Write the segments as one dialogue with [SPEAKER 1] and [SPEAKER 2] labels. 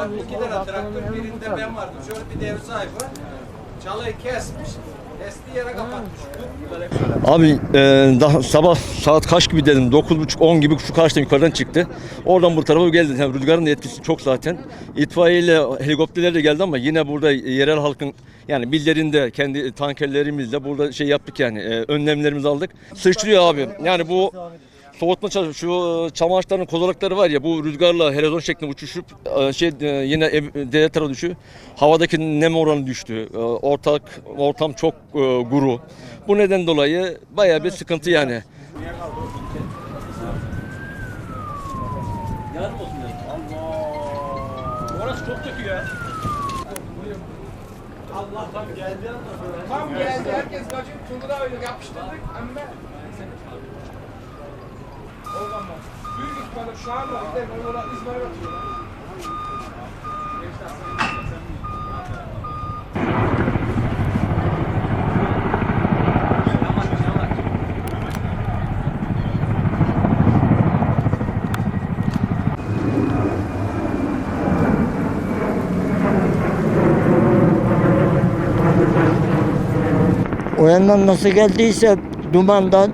[SPEAKER 1] Bundan iki tane traktör, birinde ben vardım. Şöyle bir dev sahibi. Çalıyı kesmiş, kestiği yere kapatmış.
[SPEAKER 2] Abi e, daha sabah saat kaç gibi dedim, 9.30-10 gibi şu karşıdan yukarıdan çıktı. Oradan bu tarafa geldi. Yani rüzgarın da etkisi çok zaten. İtfaiyeyle helikopterler de geldi ama yine burada yerel halkın yani billerinde kendi tankerlerimizle burada şey yaptık yani e, önlemlerimizi aldık. Sıçrıyor abi. Yani bu soğutma çalışıyor. Şu e, çam ağaçlarının kozalakları var ya bu rüzgarla helezon şeklinde uçuşup e, şey e, yine ev, dere tarafa düşüyor. Havadaki nem oranı düştü. Ortak ortam çok guru. Bu neden dolayı bayağı bir sıkıntı yani.
[SPEAKER 1] Orası çok kötü ya. Allah tam geldi. Tam geldi. Herkes kaçıp çubuğa öyle yapıştırdık. Ama o zaman büyük ihtimalle şu anda gidelim. Orada İzmir'e batıyorlar.
[SPEAKER 3] O yandan nasıl geldiyse dumandan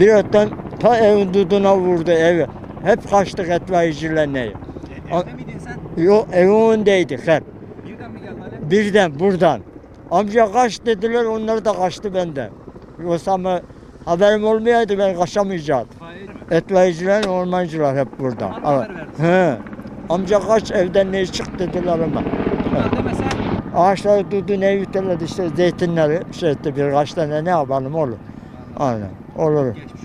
[SPEAKER 3] bir ötten ta evin duduna vurdu evi. Hep kaçtık etfaiyecilerle. Evde
[SPEAKER 1] miydin sen?
[SPEAKER 3] Yok evin önündeydik hep.
[SPEAKER 1] Birden mi geldin alev?
[SPEAKER 3] Birden buradan. Amca kaç dediler onlar da kaçtı benden. Yoksa ama haberim olmayaydı ben kaçamayacaktım.
[SPEAKER 1] Mi?
[SPEAKER 3] Etfaiyeciler, ormancılar hep burada. Bana haber He. Amca kaç evden ne çık dediler ama.
[SPEAKER 1] Mesela
[SPEAKER 3] Ağaçları durdu ne yutarladı işte zeytinleri şey etti birkaç tane ne yapalım olur. Aynen olur.
[SPEAKER 1] geçmiş